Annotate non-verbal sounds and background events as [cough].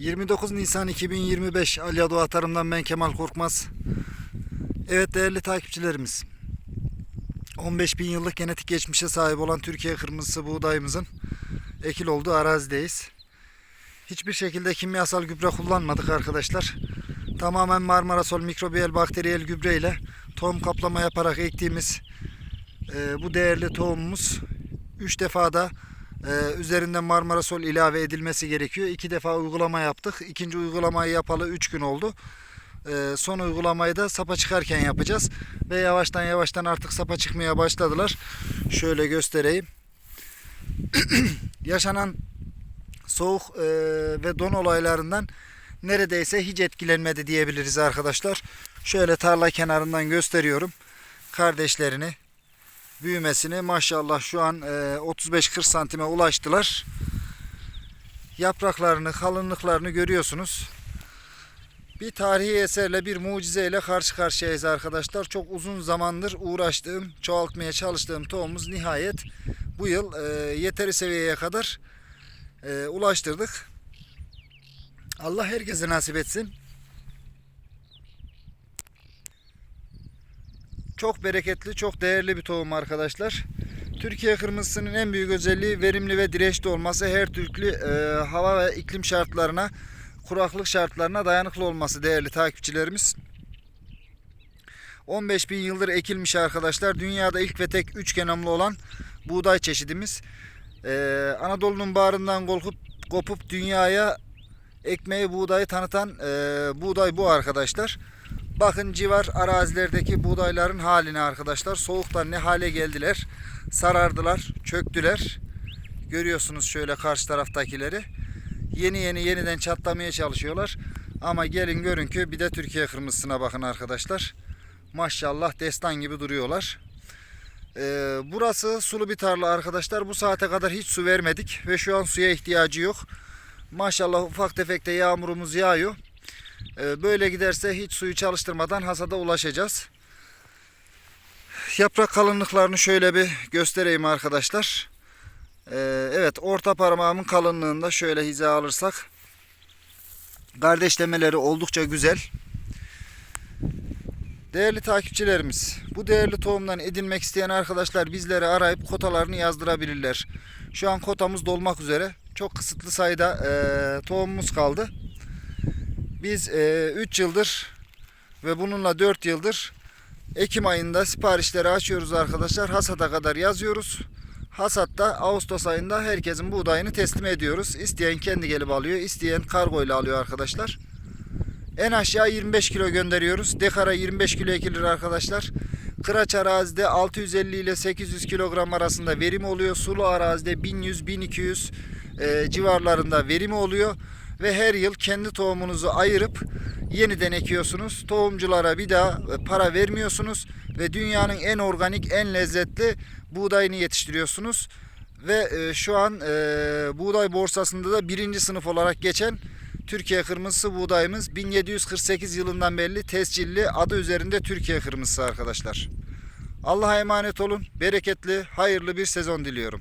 29 Nisan 2025 Alya Doğa Tarım'dan ben Kemal Korkmaz. Evet değerli takipçilerimiz. 15 bin yıllık genetik geçmişe sahip olan Türkiye kırmızısı buğdayımızın ekil olduğu arazideyiz. Hiçbir şekilde kimyasal gübre kullanmadık arkadaşlar. Tamamen Marmara Sol mikrobiyal bakteriyel gübre ile tohum kaplama yaparak ektiğimiz e, bu değerli tohumumuz 3 defada ee, üzerinden Marmara Sol ilave edilmesi gerekiyor. İki defa uygulama yaptık. İkinci uygulamayı yapalı 3 gün oldu. Ee, son uygulamayı da sapa çıkarken yapacağız. Ve yavaştan yavaştan artık sapa çıkmaya başladılar. Şöyle göstereyim. [clears throat] Yaşanan soğuk e, ve don olaylarından neredeyse hiç etkilenmedi diyebiliriz arkadaşlar. Şöyle tarla kenarından gösteriyorum. Kardeşlerini büyümesini maşallah şu an e, 35-40 santime ulaştılar. Yapraklarını, kalınlıklarını görüyorsunuz. Bir tarihi eserle, bir mucizeyle karşı karşıyayız arkadaşlar. Çok uzun zamandır uğraştığım, çoğaltmaya çalıştığım tohumumuz nihayet bu yıl e, yeteri seviyeye kadar e, ulaştırdık. Allah herkese nasip etsin. Çok bereketli, çok değerli bir tohum arkadaşlar. Türkiye kırmızısının en büyük özelliği verimli ve dirençli olması. Her türlü e, hava ve iklim şartlarına, kuraklık şartlarına dayanıklı olması değerli takipçilerimiz. 15 bin yıldır ekilmiş arkadaşlar. Dünyada ilk ve tek üç kenamlı olan buğday çeşidimiz. E, Anadolu'nun bağrından kopup, kopup dünyaya ekmeği buğdayı tanıtan e, buğday bu arkadaşlar. Bakın civar arazilerdeki buğdayların haline arkadaşlar. Soğuktan ne hale geldiler. Sarardılar, çöktüler. Görüyorsunuz şöyle karşı taraftakileri. Yeni yeni yeniden çatlamaya çalışıyorlar. Ama gelin görün ki bir de Türkiye kırmızısına bakın arkadaşlar. Maşallah destan gibi duruyorlar. Ee, burası sulu bir tarla arkadaşlar. Bu saate kadar hiç su vermedik ve şu an suya ihtiyacı yok. Maşallah ufak tefek de yağmurumuz yağıyor. Ee, Böyle giderse hiç suyu çalıştırmadan hasada ulaşacağız. Yaprak kalınlıklarını şöyle bir göstereyim arkadaşlar. Ee, Evet orta parmağımın kalınlığında şöyle hiza alırsak kardeşlemeleri oldukça güzel. Değerli takipçilerimiz, bu değerli tohumdan edinmek isteyen arkadaşlar bizleri arayıp kotalarını yazdırabilirler. Şu an kotamız dolmak üzere. Çok kısıtlı sayıda eee, tohumumuz kaldı. Biz 3 yıldır ve bununla 4 yıldır Ekim ayında siparişleri açıyoruz arkadaşlar. Hasata kadar yazıyoruz. Hasatta Ağustos ayında herkesin buğdayını teslim ediyoruz. İsteyen kendi gelip alıyor, isteyen kargoyla alıyor arkadaşlar. En aşağı 25 kilo gönderiyoruz. Dekara 25 kilo ekilir arkadaşlar. Kıraç arazide 650 ile 800 kilogram arasında verim oluyor. Sulu arazide 1100-1200 e, civarlarında verimi oluyor. Ve her yıl kendi tohumunuzu ayırıp yeniden ekiyorsunuz. Tohumculara bir daha e, para vermiyorsunuz. Ve dünyanın en organik, en lezzetli buğdayını yetiştiriyorsunuz. Ve e, şu an e, buğday borsasında da birinci sınıf olarak geçen Türkiye kırmızısı buğdayımız 1748 yılından belli tescilli adı üzerinde Türkiye kırmızısı arkadaşlar. Allah'a emanet olun. Bereketli, hayırlı bir sezon diliyorum.